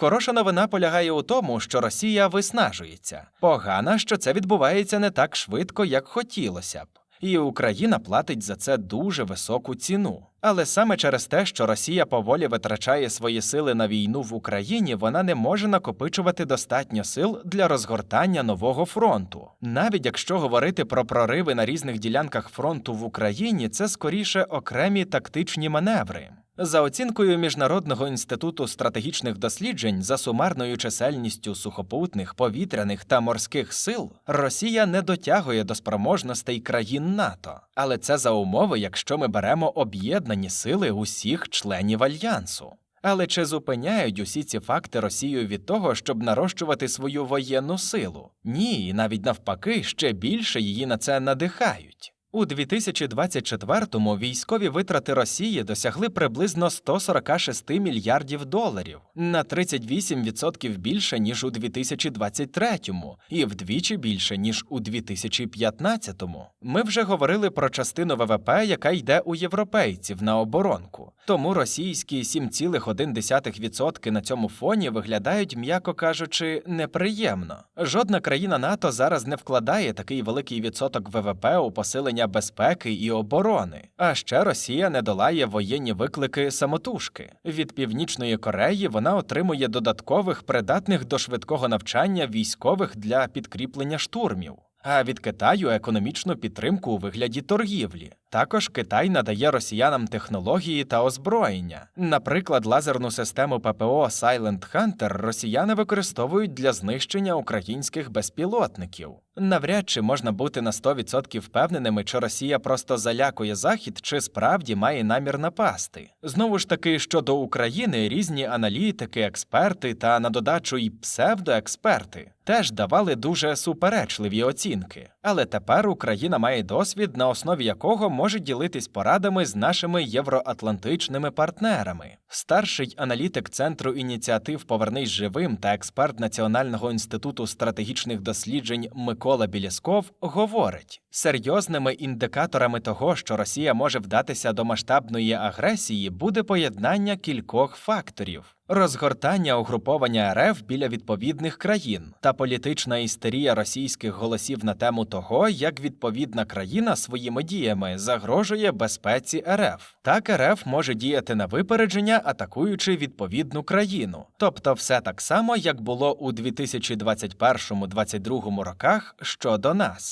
Хороша новина полягає у тому, що Росія виснажується. Погана, що це відбувається не так швидко, як хотілося б. І Україна платить за це дуже високу ціну. Але саме через те, що Росія поволі витрачає свої сили на війну в Україні, вона не може накопичувати достатньо сил для розгортання нового фронту. Навіть якщо говорити про прориви на різних ділянках фронту в Україні, це скоріше окремі тактичні маневри. За оцінкою Міжнародного інституту стратегічних досліджень, за сумарною чисельністю сухопутних, повітряних та морських сил, Росія не дотягує до спроможностей країн НАТО. Але це за умови, якщо ми беремо об'єднані сили усіх членів альянсу. Але чи зупиняють усі ці факти Росію від того, щоб нарощувати свою воєнну силу? Ні, і навіть навпаки, ще більше її на це надихають. У 2024-му військові витрати Росії досягли приблизно 146 мільярдів доларів на 38% більше ніж у 2023-му і вдвічі більше ніж у 2015-му. Ми вже говорили про частину ВВП, яка йде у європейців на оборонку. Тому російські 7,1% на цьому фоні виглядають, м'яко кажучи, неприємно. Жодна країна НАТО зараз не вкладає такий великий відсоток ВВП у посилення безпеки і оборони. А ще Росія не долає воєнні виклики самотужки. Від Північної Кореї вона отримує додаткових придатних до швидкого навчання військових для підкріплення штурмів. А від Китаю економічну підтримку у вигляді торгівлі. Також Китай надає росіянам технології та озброєння. Наприклад, лазерну систему ППО Silent Hunter росіяни використовують для знищення українських безпілотників. Навряд чи можна бути на 100% впевненими, чи Росія просто залякує Захід, чи справді має намір напасти. Знову ж таки, щодо України, різні аналітики, експерти та на додачу й псевдоексперти теж давали дуже суперечливі оцінки. Але тепер Україна має досвід, на основі якого може ділитись порадами з нашими євроатлантичними партнерами. Старший аналітик Центру ініціатив Повернись живим та експерт Національного інституту стратегічних досліджень Микола Білєсков говорить: серйозними індикаторами того, що Росія може вдатися до масштабної агресії, буде поєднання кількох факторів. Розгортання угруповання РФ біля відповідних країн та політична істерія російських голосів на тему того, як відповідна країна своїми діями загрожує безпеці РФ. Так РФ може діяти на випередження, атакуючи відповідну країну. Тобто, все так само, як було у 2021-2022 роках щодо нас.